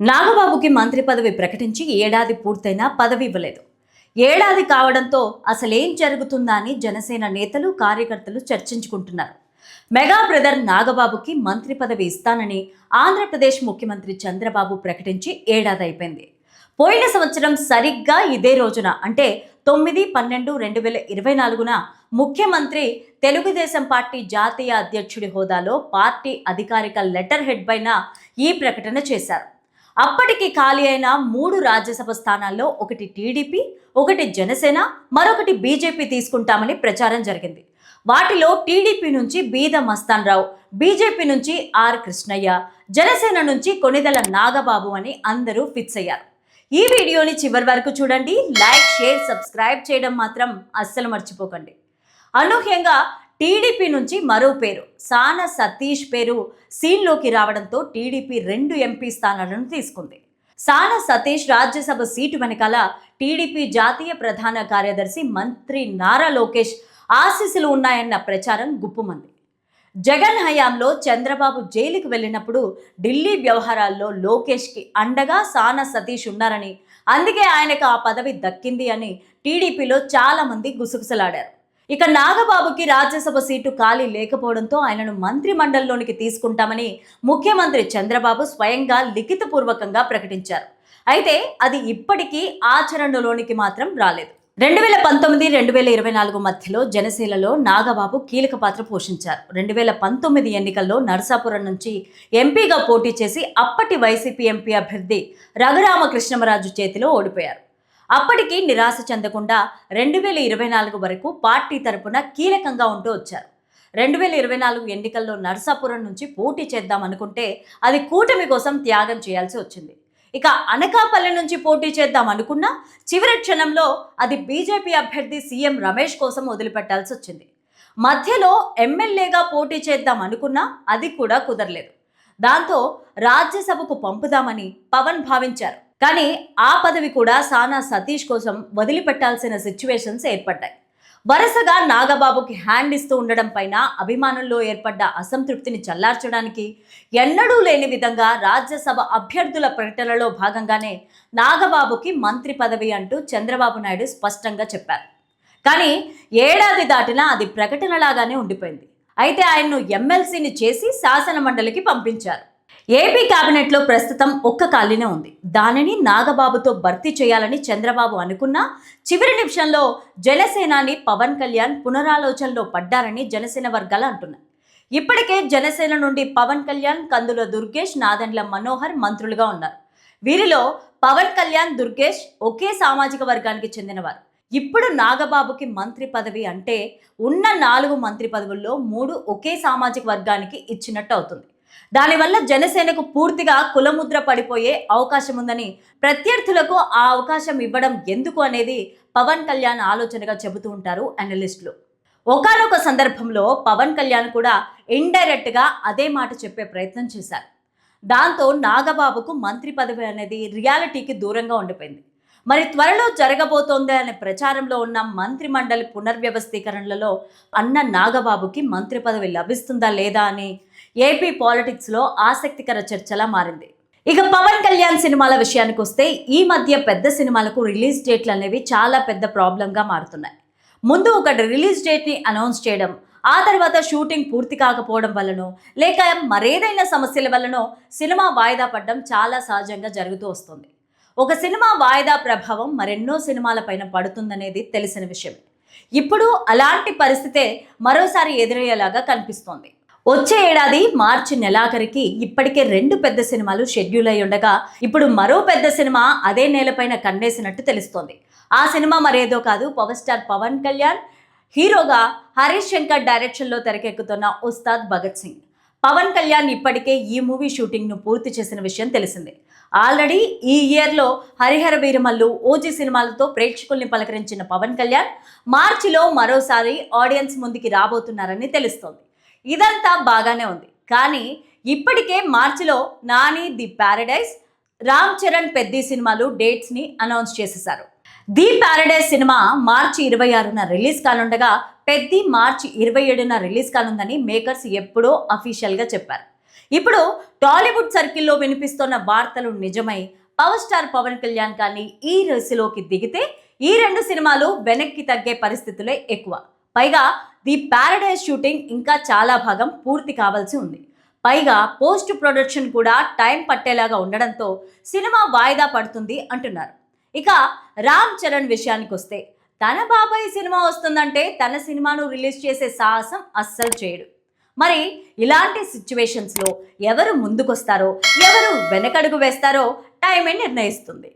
నాగబాబుకి మంత్రి పదవి ప్రకటించి ఏడాది పూర్తయినా పదవి ఇవ్వలేదు. ఏడాది కావడంతో అసలేం జరుగుతుందా అని జనసేన నేతలు కార్యకర్తలు చర్చించుకుంటున్నారు. మెగా బ్రదర్ నాగబాబుకి మంత్రి పదవి ఇస్తానని ఆంధ్రప్రదేశ్ ముఖ్యమంత్రి చంద్రబాబు ప్రకటించి ఏడాది అయిపోయింది. పోయిన సంవత్సరం సరిగ్గా ఇదే రోజున అంటే తొమ్మిది పన్నెండు రెండు వేల ఇరవై నాలుగున ముఖ్యమంత్రి తెలుగుదేశం పార్టీ జాతీయ అధ్యక్షుడి హోదాలో పార్టీ అధికారిక లెటర్ హెడ్ పైన ఈ ప్రకటన చేశారు. అప్పటికి ఖాళీ అయిన మూడు రాజ్యసభ స్థానాల్లో ఒకటి టీడీపీ ఒకటి జనసేన మరొకటి బీజేపీ తీసుకుంటామని ప్రచారం జరిగింది. వాటిలో టీడీపీ నుంచి బీద మస్తాన్ రావు బీజేపీ నుంచి ఆర్ కృష్ణయ్య జనసేన నుంచి కొనిదల నాగబాబు అని అందరూ ఫిక్స్ అయ్యారు. ఈ వీడియోని చివరి వరకు చూడండి. లైక్ షేర్ సబ్స్క్రైబ్ చేయడం మాత్రం అస్సలు మర్చిపోకండి. అనూహ్యంగా టీడీపీ నుంచి మరో పేరు. సాన సతీష్ పేరు సీన్లోకి రావడంతో టీడీపీ రెండు ఎంపీ స్థానాలను తీసుకుంది. సాన సతీష్ రాజ్యసభ సీటు వెనకాల టీడీపీ జాతీయ ప్రధాన కార్యదర్శి మంత్రి నారా లోకేష్ ఆశీస్సులు ఉన్నాయన్న ప్రచారం గుప్పుమంది. జగన్ హయాంలో చంద్రబాబు జైలుకు వెళ్ళినప్పుడు ఢిల్లీ వ్యవహారాల్లో లోకేష్కి అండగా సాన సతీష్ ఉన్నారని అందుకే ఆయనకు ఆ పదవి దక్కింది అని టీడీపీలో చాలా మంది గుసగుసలాడారు. ఇక నాగబాబుకి రాజ్యసభ సీటు ఖాళీ లేకపోవడంతో ఆయనను మంత్రి మండలిలోనికి తీసుకుంటామని ముఖ్యమంత్రి చంద్రబాబు స్వయంగా లిఖితపూర్వకంగా ప్రకటించారు. అయితే అది ఇప్పటికీ ఆచరణలోనికి మాత్రం రాలేదు. రెండు వేల పంతొమ్మిది రెండు వేల ఇరవై నాలుగు మధ్యలో జనసేనలో నాగబాబు కీలక పాత్ర పోషించారు. రెండు వేల పంతొమ్మిది ఎన్నికల్లో నరసాపురం నుంచి ఎంపీగా పోటీ చేసి అప్పటి వైసీపీ ఎంపీ అభ్యర్థి రఘురామకృష్ణమరాజు చేతిలో ఓడిపోయారు. అప్పటికి నిరాశ చెందకుండా రెండు వేల ఇరవై నాలుగు వరకు పార్టీ తరపున కీలకంగా ఉంటూ వచ్చారు. రెండు వేల ఇరవై నాలుగు ఎన్నికల్లో నర్సాపురం నుంచి పోటీ చేద్దాం అనుకుంటే అది కూటమి కోసం త్యాగం చేయాల్సి వచ్చింది. ఇక అనకాపల్లి నుంచి పోటీ చేద్దాం అనుకున్నా చివరి క్షణంలో అది బీజేపీ అభ్యర్థి సీఎం రమేష్ కోసం వదిలిపెట్టాల్సి వచ్చింది. మధ్యలో ఎమ్మెల్యేగా పోటీ చేద్దాం అనుకున్నా అది కూడా కుదరలేదు. దాంతో రాజ్యసభకు పంపుదామని పవన్ భావించారు. కానీ ఆ పదవి కూడా సానా సతీష్ కోసం వదిలిపెట్టాల్సిన సిచ్యువేషన్స్ ఏర్పడ్డాయి. వరుసగా నాగబాబుకి హ్యాండ్ ఇస్తూ ఉండడం పైన అభిమానుల్లో ఏర్పడ్డ అసంతృప్తిని చల్లార్చడానికి ఎన్నడూ లేని విధంగా రాజ్యసభ అభ్యర్థుల ప్రకటనలో భాగంగానే నాగబాబుకి మంత్రి పదవి అంటూ చంద్రబాబు నాయుడు స్పష్టంగా చెప్పారు. కానీ ఏడాది దాటినా అది ప్రకటనలాగానే ఉండిపోయింది. అయితే ఆయన్ను ఎమ్మెల్సీని చేసి శాసన మండలికి పంపించారు. ఏపీ కేబినెట్లో ప్రస్తుతం ఒక్క ఖాళీనే ఉంది. దానిని నాగబాబుతో భర్తీ చేయాలని చంద్రబాబు అనుకున్నా చివరి నిమిషంలో జనసేనాని పవన్ కళ్యాణ్ పునరాలోచనలో పడ్డారని జనసేన వర్గాలు అంటున్నాయి. ఇప్పటికే జనసేన నుండి పవన్ కళ్యాణ్ కందుల దుర్గేష్ నాదెండ్ల మనోహర్ మంత్రులుగా ఉన్నారు. వీరిలో పవన్ కళ్యాణ్ దుర్గేష్ ఒకే సామాజిక వర్గానికి చెందినవారు. ఇప్పుడు నాగబాబుకి మంత్రి పదవి అంటే ఉన్న నాలుగు మంత్రి పదవుల్లో మూడు ఒకే సామాజిక వర్గానికి ఇచ్చినట్టు అవుతుంది. దానివల్ల జనసేనకు పూర్తిగా కులముద్ర పడిపోయే అవకాశం ఉందని ప్రత్యర్థులకు ఆ అవకాశం ఇవ్వడం ఎందుకు అనేది పవన్ కళ్యాణ్ ఆలోచనగా చెబుతూ ఉంటారు అనలిస్టులు ఒకనొక సందర్భంలో పవన్ కళ్యాణ్ కూడా ఇండైరెక్ట్గా అదే మాట చెప్పే ప్రయత్నం చేశారు. దాంతో నాగబాబుకు మంత్రి పదవి అనేది రియాలిటీకి దూరంగా ఉండిపోయింది. మరి త్వరలో జరగబోతోంది అనే ప్రచారంలో ఉన్న మంత్రి మండలి పునర్వ్యవస్థీకరణలలో అన్న నాగబాబుకి మంత్రి పదవి లభిస్తుందా లేదా అని ఏపీ పాలిటిక్స్లో ఆసక్తికర చర్చలా మారింది. ఇక పవన్ కళ్యాణ్ సినిమాల విషయానికి వస్తే ఈ మధ్య పెద్ద సినిమాలకు రిలీజ్ డేట్లు అనేవి చాలా పెద్ద ప్రాబ్లంగా మారుతున్నాయి. ముందు ఒక రిలీజ్ డేట్ని అనౌన్స్ చేయడం ఆ తర్వాత షూటింగ్ పూర్తి కాకపోవడం వల్లనో లేక మరేదైనా సమస్యల వల్లనో సినిమా వాయిదా పడడం చాలా సహజంగా జరుగుతూ వస్తుంది. ఒక సినిమా వాయిదా ప్రభావం మరెన్నో సినిమాలపైన పడుతుందనేది తెలిసిన విషయం ఇప్పుడు అలాంటి పరిస్థితే మరోసారి ఎదురయ్యేలాగా కనిపిస్తోంది. వచ్చే ఏడాది మార్చి నెలాఖరికి ఇప్పటికే రెండు పెద్ద సినిమాలు షెడ్యూల్ అయి ఉండగా ఇప్పుడు మరో పెద్ద సినిమా అదే నేలపైన కన్నేసినట్టు తెలుస్తోంది. ఆ సినిమా మరేదో కాదు పవర్ స్టార్ పవన్ కళ్యాణ్ హీరోగా హరీష్ శంకర్ డైరెక్షన్లో తెరకెక్కుతున్న ఉస్తాద్ భగత్ సింగ్. పవన్ కళ్యాణ్ ఇప్పటికే ఈ మూవీ షూటింగ్ను పూర్తి చేసిన విషయం తెలిసిందే. ఆల్రెడీ ఈ ఇయర్లో హరిహర వీరమల్లు ఓజీ సినిమాలతో ప్రేక్షకుల్ని పలకరించిన పవన్ కళ్యాణ్ మార్చిలో మరోసారి ఆడియన్స్ ముందుకి రాబోతున్నారని తెలుస్తోంది. ఇదంతా బాగానే ఉంది. కానీ ఇప్పటికే మార్చిలో నాని ది ప్యారడైజ్ రామ్ చరణ్ పెద్ది సినిమాలు డేట్స్ని అనౌన్స్ చేసేశారు. ది ప్యారడైజ్ సినిమా మార్చి ఇరవై ఆరున రిలీజ్ కానుండగా పెద్ది మార్చి ఇరవై ఏడున రిలీజ్ కానుందని మేకర్స్ ఎప్పుడో అఫీషియల్గా చెప్పారు. ఇప్పుడు టాలీవుడ్ సర్కిల్లో వినిపిస్తున్న వార్తలు నిజమై పవర్ స్టార్ పవన్ కళ్యాణ్ కానీ ఈ రేసులోకి దిగితే ఈ రెండు సినిమాలు వెనక్కి తగ్గే పరిస్థితులే ఎక్కువ. పైగా ది ప్యారడైజ్ షూటింగ్ ఇంకా చాలా భాగం పూర్తి కావాల్సి ఉంది. పైగా పోస్ట్ ప్రొడక్షన్ కూడా టైం పట్టేలాగా ఉండడంతో సినిమా వాయిదా పడుతుంది అంటున్నారు. ఇక రామ్ చరణ్ విషయానికి వస్తే తన బాబాయ్ సినిమా వస్తుందంటే తన సినిమాను రిలీజ్ చేసే సాహసం అస్సలు చేయడు. మరి ఇలాంటి సిచ్యువేషన్స్లో ఎవరు ముందుకొస్తారో ఎవరు వెనకడుగు వేస్తారో టైమే నిర్ణయిస్తుంది.